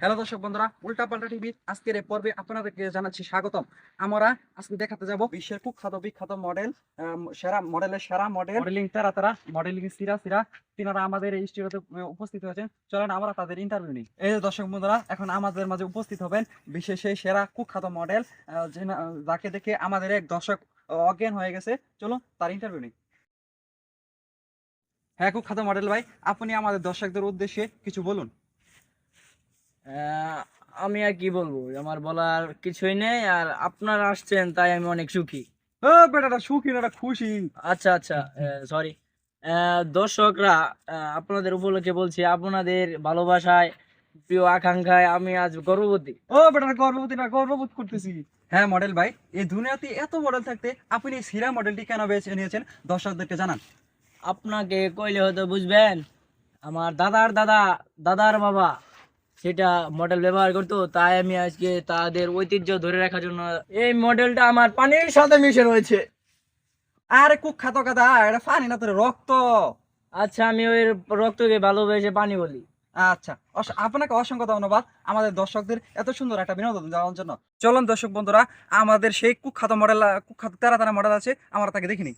Hello দর্শক বন্ধুরা উল্টা পাল্টা টিভি আজকের এই পর্বে আপনাদেরকে জানাচ্ছি স্বাগতম। আমরা আজকে দেখাতে যাব বিশ্বের কুখ্যাত বিখ্যাত মডেল সেরা মডেলের সেরা মডেল মডেলিং তারা তারা মডেলিং সিরা সিরা তিনারা আমাদের এই স্টুডিওতে উপস্থিত হয়েছেন। চলেন আমরা তাদের ইন্টারভিউ নিই। এই যে দর্শক বন্ধুরা এখন আমাদের মাঝে উপস্থিত হবেন বিশ্বের সেই সেরা কুখ্যাত মডেল যাকে দেখে আমাদের এক দর্শক অজ্ঞান হয়ে গেছে। চলো তার ইন্টারভিউ নিই। হ্যাঁ কুখ্যাত মডেল ভাই আপনি আমাদের দর্শকদের উদ্দেশ্যে কিছু বলুন। আমি আর কি বলব? আমার বলার কিছুই নেই আর আপনারা আসছেন তাই আমি অনেক সুখী। ও বেটাটা সুখী না খুশি। আচ্ছা আচ্ছা সরি দর্শকরা আপনাদের উপলক্ষে বলছি আপনাদের ভালোবাসায় প্রিয় আকাঙ্ক্ষায় আমি আজ গর্ববতী ও বেটাটা গর্ভবতী না গর্ববোধ করতেছি। হ্যাঁ মডেল ভাই। এই দুনিয়াতে এত মডেল থাকতে আপনি এই সিরা মডেলটি কেন বেছে নিয়েছেন? দর্শকদেরকে জানান। আপনাকে কইলে হয়তো বুঝবেন আমার দাদার দাদা দাদার বাবা সেটা মডেল ব্যবহার করতো, তাই আমি আজকে তাদের ঐতিহ্য ধরে রাখার জন্য এই মডেলটা আমার পানির সাথে মিশে রয়েছে। আরে কুখ্যাত গাদা এটা পানি না, তোর রক্ত। আচ্ছা আমি ওই রক্তকে ভালোবেসে পানি বলি। আচ্ছা আপনাকে অসংখ্য ধন্যবাদ আমাদের দর্শকদের এত সুন্দর একটা বিনোদন দেওয়ার জন্য। চলুন দর্শক বন্ধুরা, আমাদের সেই কুখ্যাত মডেল কুখ্যাত তেরা তেরা মডেল আছে, আমরা তাকে দেখিনি।